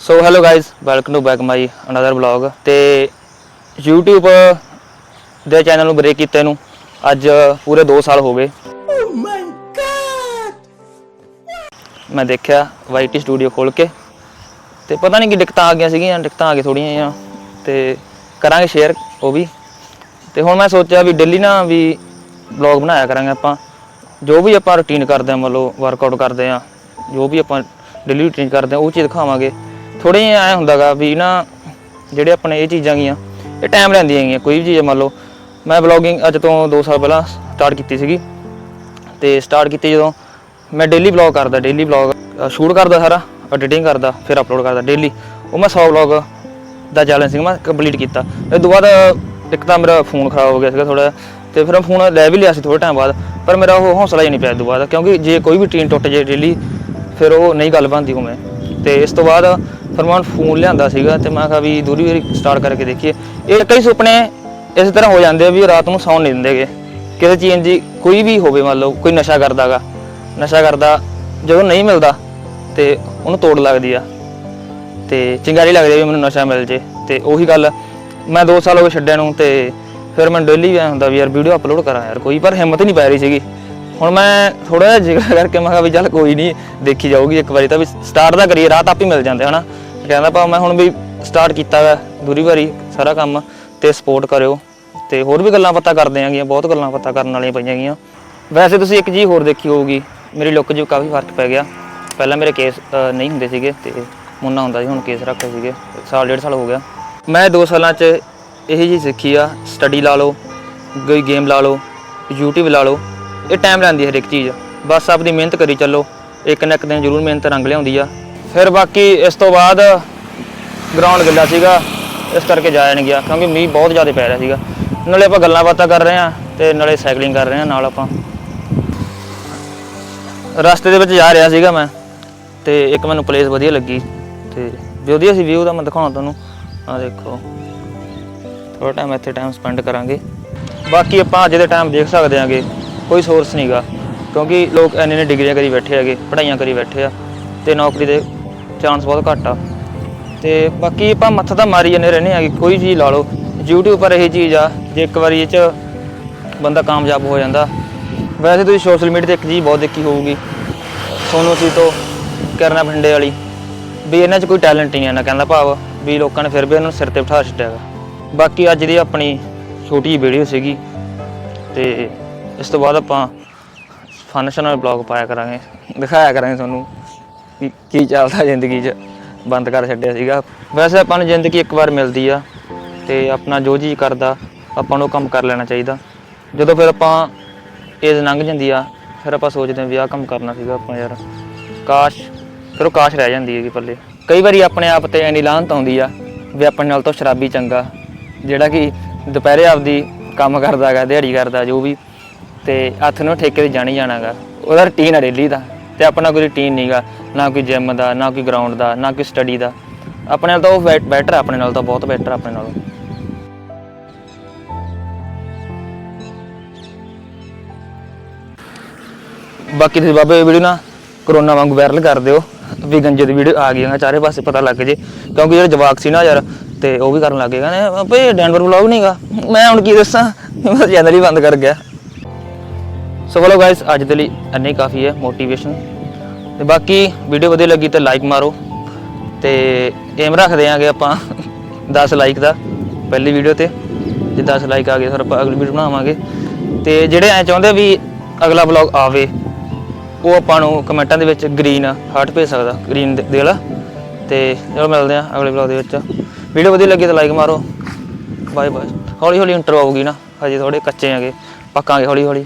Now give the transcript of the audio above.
So hello guys welcome to back my another vlog ਤੇ YouTube ਦੇ channel ਨੂੰ break ਕੀਤੇ ਨੂੰ ਅੱਜ ਪੂਰੇ 2 ਸਾਲ ਹੋ ਗਏ। ਮੈਂ ਦੇਖਿਆ ਵਾਈਟੀ ਸਟੂਡੀਓ ਖੋਲ ਕੇ ਤੇ ਪਤਾ ਨਹੀਂ ਕਿ ਦਿੱਕਤਾਂ ਆ ਗਈਆਂ ਸੀਗੀਆਂ ਦਿੱਕਤਾਂ ਆ ਗਈਆਂ ਥੋੜੀਆਂ ਜਿਹੀਆਂ। ਤੇ ਕਰਾਂਗੇ ਸ਼ੇਅਰ ਉਹ ਵੀ। ਤੇ ਹੁਣ ਮੈਂ ਸੋਚਿਆ ਵੀ ਡੇਲੀ ਨਾ ਵੀ ਵਲੌਗ ਬਣਾਇਆ ਕਰਾਂਗੇ ਆਪਾਂ। ਜੋ ਵੀ ਆਪਾਂ ਰੁਟੀਨ ਕਰਦੇ ਆ ਮੰਨ ਲਓ ਵਰਕਆਊਟ ਕਰਦੇ ਆ ਜੋ ਵੀ ਆਪਾਂ ਡੇਲੀ ਰੁਟੀਨ ਕਰਦੇ ਆ ਉਹ ਚੀਜ਼ ਦਿਖਾਵਾਂਗੇ। ਥੋੜੇ ਜਿਹਾ ਐ ਹੁੰਦਾਗਾ ਵੀ ਨਾ ਜਿਹੜੇ ਆਪਣੇ ਇਹ ਚੀਜ਼ਾਂ ਗੀਆਂ, ਇਹ ਟਾਈਮ ਲੈਂਦੀਆਂ ਗੀਆਂ, ਕੋਈ ਵੀ ਚੀਜ਼ ਮੰਨ ਲਓ। ਮੈਂ ਵਲੌਗਿੰਗ ਅੱਜ ਤੋਂ 2 ਸਾਲ ਪਹਿਲਾਂ ਸਟਾਰਟ ਕੀਤੀ ਸੀਗੀ ਤੇ ਸਟਾਰਟ ਕੀਤੀ ਜਦੋਂ ਮੈਂ ਡੇਲੀ ਵਲੌਗ ਕਰਦਾ ਡੇਲੀ ਵਲੌਗ ਸ਼ੂਟ ਕਰਦਾ ਸਾਰਾ ਐਡੀਟਿੰਗ ਕਰਦਾ, ਫਿਰ ਅਪਲੋਡ ਕਰਦਾ ਡੇਲੀ ਉਹ ਮੈਂ 100 ਵਲੌਗ ਦਾ ਚੈਲੰਜ ਸੀ ਮੈਂ ਕੰਪਲੀਟ ਕੀਤਾ। ਇਹ ਤੋਂ ਬਾਅਦ ਇੱਕ ਤਾਂ ਮੇਰਾ ਫੋਨ ਖਰਾਬ ਹੋ ਗਿਆ ਸੀਗਾ ਥੋੜਾ ਤੇ ਫਿਰ ਮੈਂ ਫੋਨ ਲੈ ਵੀ ਲਿਆ ਸੀ ਥੋੜੇ ਟਾਈਮ ਬਾਅਦ, ਪਰ ਮੇਰਾ ਉਹ ਹੌਸਲਾ ਹੀ ਨਹੀਂ ਪਿਆ ਇਹ ਤੋਂ ਬਾਅਦ, ਕਿਉਂਕਿ ਜੇ ਕੋਈ ਵੀ ਟੀਨ ਟੁੱਟ ਜੇ ਡੇਲੀ ਫਿਰ ਉਹ ਨਹੀਂ ਗੱਲ ਬਣਦੀ ਉਹ ਮੈਂ। ਤੇ ਇਸ ਤੋਂ ਬਾਅਦ ਫਿਰ ਮੈਂ ਫੋਨ ਲਿਆਂਦਾ ਸੀਗਾ ਤੇ ਮੈਂ ਕਿਹਾ ਵੀ ਦੂਰੀ ਵਾਰੀ ਸਟਾਰਟ ਕਰਕੇ ਦੇਖੀਏ। ਇਹ ਕਈ ਸੁਪਨੇ ਇਸ ਤਰ੍ਹਾਂ ਹੋ ਜਾਂਦੇ ਆ ਵੀ ਰਾਤ ਨੂੰ ਸੌਣ ਨਹੀਂ ਦਿੰਦੇਗੇ। ਕਿਸੇ ਚੀਜ਼ ਦੀ ਕੋਈ ਵੀ ਹੋਵੇ ਮੰਨ ਲਓ, ਕੋਈ ਨਸ਼ਾ ਕਰਦਾਗਾ। ਨਸ਼ਾ ਕਰਦਾ, ਜਦੋਂ ਨਹੀਂ ਮਿਲਦਾ ਤੇ ਉਹਨੂੰ ਤੋੜ ਲੱਗਦੀ ਆ। ਤੇ ਚਿੰਗਾਰੀ ਲੱਗਦੀ ਆ ਵੀ ਮੈਨੂੰ ਨਸ਼ਾ ਮਿਲ ਜੇ। ਤੇ ਉਹੀ ਗੱਲ ਮੈਂ 2 ਸਾਲ ਹੋ ਗਏ ਛੱਡਿਆ ਨੂੰ ਤੇ ਫਿਰ ਮੈਂ ਡੇਲੀ ਐ ਹੁੰਦਾ ਵੀ ਯਾਰ ਵੀਡੀਓ ਅਪਲੋਡ ਕਰਾਂ ਯਾਰ ਕੋਈ, ਪਰ ਹਿੰਮਤ ਨਹੀਂ ਪੈ ਰਹੀ ਸੀਗੀ। ਹੁਣ ਮੈਂ ਥੋੜਾ ਜਿਹਾ ਜਿਗਰ ਕਰਕੇ ਮੈਂ ਕਿਹਾ ਵੀ ਚੱਲ ਕੋਈ ਨਹੀਂ, ਦੇਖੀ ਜਾਊਗੀ ਇੱਕ ਵਾਰੀ ਤਾਂ ਵੀ ਸਟਾਰਟ ਦਾ ਕਰੀਏ, ਰਾਤ ਆਪ ਹੀ ਮਿਲ ਜਾਂਦੇ ਹਨਾ। ਕਹਿੰਦਾ ਪਾ ਮੈਂ ਹੁਣ ਵੀ ਸਟਾਰਟ ਕੀਤਾ ਵਾ ਦੂਰੀ ਵਾਰੀ ਸਾਰਾ ਕੰਮ ਤੇ ਸਪੋਰਟ ਕਰਿਓ ਤੇ ਹੋਰ ਵੀ ਗੱਲਾਂ ਪਤਾ ਕਰਦੇ ਆਂਗੀਆਂ ਬਹੁਤ ਗੱਲਾਂ ਪਤਾ ਕਰਨ ਵਾਲੀਆਂ ਪਈਆਂ ਗੀਆਂ। ਵੈਸੇ ਤੁਸੀਂ ਇੱਕ ਚੀਜ਼ ਹੋਰ ਦੇਖੀ ਹੋਊਗੀ ਮੇਰੀ ਲੁੱਕ 'ਚ ਕਾਫੀ ਫ਼ਰਕ ਪੈ ਗਿਆ। ਪਹਿਲਾਂ ਮੇਰੇ ਕੇਸ ਅ, ਨਹੀਂ ਹੁੰਦੇ ਸੀਗੇ ਤੇ ਮੁੰਨਾ ਹੁੰਦਾ ਸੀ ਹੁਣ ਕੇਸ ਰੱਖੇ ਸੀਗੇ ਸਾਲ ਡੇਢ ਸਾਲ ਹੋ ਗਿਆ। ਮੈਂ 2 ਸਾਲਾਂ 'ਚ ਇਹੀ ਜੀ ਸਿੱਖੀ ਆ ਸਟੱਡੀ ਲਾ ਲਓ ਕੋਈ ਗੇਮ ਲਾ ਲਓ YouTube ਲਾ ਲਓ ਇਹ ਟਾਈਮ ਲੈਂਦੀ ਹੈ ਹਰ ਇੱਕ ਚੀਜ਼। ਬਸ ਆਪਣੀ ਮਿਹਨਤ ਕਰੀ ਚੱਲੋ ਇੱਕ ਨਾ ਇੱਕ ਦਿਨ ਜ਼ਰੂਰ ਮਿਹਨਤ ਰੰਗ ਲਿਆਉਂਦੀ ਆ। ਫਿਰ ਬਾਕੀ ਇਸ ਤੋਂ ਬਾਅਦ ਗਰਾਊਂਡ ਗਿੱਲਾ ਸੀਗਾ, ਇਸ ਕਰਕੇ ਜਾਇਆ ਨਹੀਂ ਗਿਆ, ਕਿਉਂਕਿ ਮੀਂਹ ਬਹੁਤ ਜ਼ਿਆਦਾ ਪੈ ਰਿਹਾ ਸੀਗਾ। ਨਾਲੇ ਆਪਾਂ ਗੱਲਾਂ ਬਾਤਾਂ ਕਰ ਰਹੇ ਆ ਤੇ ਨਾਲੇ ਸਾਈਕਲਿੰਗ ਕਰ ਰਹੇ ਆ ਨਾਲ ਆਪਾਂ। ਰਸਤੇ ਦੇ ਵਿੱਚ ਜਾ ਰਿਹਾ ਸੀਗਾ ਮੈਂ ਤੇ ਇੱਕ ਮੈਨੂੰ ਪਲੇਸ ਵਧੀਆ ਲੱਗੀ ਤੇ ਵਧੀਆ ਸੀ ਵਿਊ ਦਾ, ਮੈਂ ਦਿਖਾਉਣਾ ਤੁਹਾਨੂੰ। ਆ ਦੇਖੋ ਥੋੜਾ ਟਾਈਮ ਇੱਥੇ ਟਾਈਮ ਸਪੈਂਡ ਕਰਾਂਗੇ। ਬਾਕੀ ਆਪਾਂ ਅੱਜ ਦੇ ਟਾਈਮ ਦੇਖ ਸਕਦੇ ਆਂਗੇ ਕੋਈ ਸੋਰਸ ਨਹੀਂਗਾ ਕਿਉਂਕਿ ਲੋਕ ਇੰਨੇ ਨੇ ਡਿਗਰੀਆਂ ਕਰੀ ਬੈਠੇ ਹੈਗੇ, ਪੜ੍ਹਾਈਆਂ ਕਰੀ ਬੈਠੇ ਆ ਤੇ ਨੌਕਰੀ ਦੇ ਚਾਂਸ ਬਹੁਤ ਘੱਟ ਆ। ਤੇ ਬਾਕੀ ਆਪਾਂ ਮੱਥਾ ਤਾਂ ਮਾਰੀ ਜਾਂਦੇ ਰਹਿੰਦੇ ਆਗੇ ਕੋਈ ਚੀਜ਼ ਲਾ ਲਓ। YouTube ਪਰ ਇਹ ਚੀਜ਼ ਆ, ਜੇ ਇੱਕ ਵਾਰੀ ਇਹ ਚ ਬੰਦਾ ਕਾਮਯਾਬ ਹੋ ਜਾਂਦਾ। ਵੈਸੇ ਤੁਸੀਂ ਸੋਸ਼ਲ ਮੀਡੀਆ ਤੇ ਇੱਕ ਚੀਜ਼ ਬਹੁਤ ਦੇਖੀ ਹੋਊਗੀ। ਸੋਨੂ ਸੀ ਤੋਂ ਕਰਨਾ ਭੰਡੇ ਵਾਲੀ। ਵੀ ਇਹਨਾਂ 'ਚ ਕੋਈ ਟੈਲੈਂਟ ਨਹੀਂ ਹੈ ਨਾ, ਕਹਿੰਦਾ ਭਾਵ ਵੀ ਲੋਕਾਂ ਨੇ ਫਿਰ ਵੀ ਇਹਨਾਂ ਨੂੰ ਸਿਰ ਤੇ ਬਿਠਾ ਛੱਡਿਆ ਗਾ। ਬਾਕੀ ਅੱਜ ਦੀ ਆਪਣੀ ਛੋਟੀ ਜਿਹੀ ਵੀਡੀਓ ਸੀਗੀ। ਤੇ ਇਸ ਤੋਂ ਬਾਅਦ ਆਪਾਂ ਫੰਕਸ਼ਨ ਵਾਲੇ ਬਲੌਗ ਪਾਇਆ ਕਰਾਂਗੇ। ਦਿਖਾਇਆ ਕਰਾਂਗੇ ਤੁਹਾਨੂੰ। ਕਿ ਕੀ ਚੱਲਦਾ ਜ਼ਿੰਦਗੀ 'ਚ? ਬੰਦ ਕਰ ਛੱਡਿਆ ਸੀਗਾ। ਵੈਸੇ ਆਪਾਂ ਨੂੰ ਜ਼ਿੰਦਗੀ ਇੱਕ ਵਾਰ ਮਿਲਦੀ ਆ ਤੇ ਆਪਣਾ ਜੋ ਜੀ ਕਰਦਾ, ਆਪਾਂ ਨੂੰ ਉਹ ਕੰਮ ਕਰ ਲੈਣਾ ਚਾਹੀਦਾ। ਜਦੋਂ ਫਿਰ ਆਪਾਂ ਏਜ ਲੰਘ ਜਾਂਦੀ ਆ, ਫਿਰ ਆਪਾਂ ਸੋਚਦੇ ਹਾਂ ਵੀ ਆਹ ਕੰਮ ਕਰਨਾ ਸੀਗਾ ਆਪਾਂ ਯਾਰ। ਕਾਸ਼, ਫਿਰ ਉਹ ਕਾਸ਼ ਰਹਿ ਜਾਂਦੀ ਹੈਗੀ ਪੱਲੇ। ਕਈ ਵਾਰੀ ਆਪਣੇ ਆਪ ਤੇ ਐਨੀ ਲਾਹਨਤ ਆਉਂਦੀ ਆ ਵੀ ਆਪਣੇ ਨਾਲ ਤਾਂ ਸ਼ਰਾਬੀ ਚੰਗਾ, ਜਿਹੜਾ ਕਿ ਦੁਪਹਿਰੇ ਆਪਦੀ ਕੰਮ ਕਰਦਾ ਹੈਗਾ ਦਿਹਾੜੀ ਕਰਦਾ, ਜੋ ਵੀ। ਤੇ ਹੱਥ ਨੂੰ ਠੇਕੇ ਤੇ ਜਾਣੀ ਜਾਣਾਗਾ। ਉਹਦਾ ਰੁਟੀਨ ਆ ਡੇਲੀ ਦਾ। ਤੇ ਆਪਣਾ ਕੋਈ ਰੁਟੀਨ ਨਹੀਂਗਾ ਨਾ ਕੋਈ ਜਿਮ ਦਾ, ਨਾ ਕੋਈ ਗਰਾਊਂਡ ਦਾ, ਨਾ ਕੋਈ ਸਟੱਡੀ ਦਾ। ਆਪਣੇ ਨਾਲ ਤਾਂ ਉਹ ਬੈਟਰ ਆਪਣੇ ਨਾਲ ਤਾਂ ਬਹੁਤ ਬੈਟਰ ਆਪਣੇ ਨਾਲੋਂ। ਬਾਕੀ ਤੁਸੀਂ ਬਾਬੇ ਵੀਡੀਓ ਨਾ ਕਰੋਨਾ ਵਾਂਗੂ ਵਾਇਰਲ ਕਰ ਦਿਓ। ਵੀ ਗੰਜੇ ਦੀ ਵੀਡੀਓ ਆ ਗਈਆਂ ਚਾਰੇ ਪਾਸੇ ਪਤਾ ਲੱਗ ਜੇ। ਕਿਉਂਕਿ ਜਿਹੜਾ ਜਵਾਕ ਸੀ ਨਾ ਯਾਰ, ਤੇ ਉਹ ਵੀ ਕਰਨ ਲੱਗੇ ਕਹਿੰਦੇ, ਬਾਬੇ ਡੈਨਵਰ ਵਲੌਗ ਨਹੀਂਗਾ ਮੈਂ ਹੁਣ ਕੀ ਦੱਸਾਂ? ਮੈਂ ਚੈਨਲ ਹੀ ਬੰਦ ਕਰ ਗਿਆ। ਸੋ ਚਲੋ ਗਾਇਸ ਅੱਜ ਦੇ ਲਈ ਇੰਨਾ ਕਾਫੀ ਹੈ ਮੋਟੀਵੇਸ਼ਨ ਤੇ ਬਾਕੀ ਵੀਡੀਓ ਵਧੀਆ ਲੱਗੀ ਤਾਂ ਲਾਈਕ ਮਾਰੋ ਤੇ ਏਮ ਰੱਖਦੇ ਆਂਗੇ ਆਪਾਂ 10 ਲਾਈਕ ਦਾ ਪਹਿਲੀ ਵੀਡੀਓ ਤੇ, ਜੇ 10 ਲਾਈਕ ਆ ਗਏ ਫਿਰ ਆਪਾਂ ਅਗਲੀ ਵੀਡੀਓ ਬਣਾਵਾਂਗੇ। ਤੇ ਜਿਹੜੇ ਐ ਚਾਹੁੰਦੇ ਵੀ ਅਗਲਾ ਵਲੌਗ ਆਵੇ, ਉਹ ਆਪਾਂ ਨੂੰ ਕਮੈਂਟਾਂ ਦੇ ਵਿੱਚ ਗ੍ਰੀਨ ਹਾਰਟ ਭੇਜ ਸਕਦਾ ਗ੍ਰੀਨ ਦੇ ਵਾਲਾ। ਤੇ ਚਲੋ ਮਿਲਦੇ ਆ ਅਗਲੇ ਵਲੌਗ ਦੇ ਵਿੱਚ। ਵੀਡੀਓ ਵਧੀਆ ਲੱਗੀ ਤਾਂ ਲਾਈਕ ਮਾਰੋ। ਬਾਏ ਬਾਏ ਹੌਲੀ ਹੌਲੀ ਇੰਟਰੋ ਆਊਗੀ ਨਾ, ਹਜੇ ਥੋੜੇ ਕੱਚੇ ਆਂਗੇ ਪੱਕਾਂਗੇ ਹੌਲੀ ਹੌਲੀ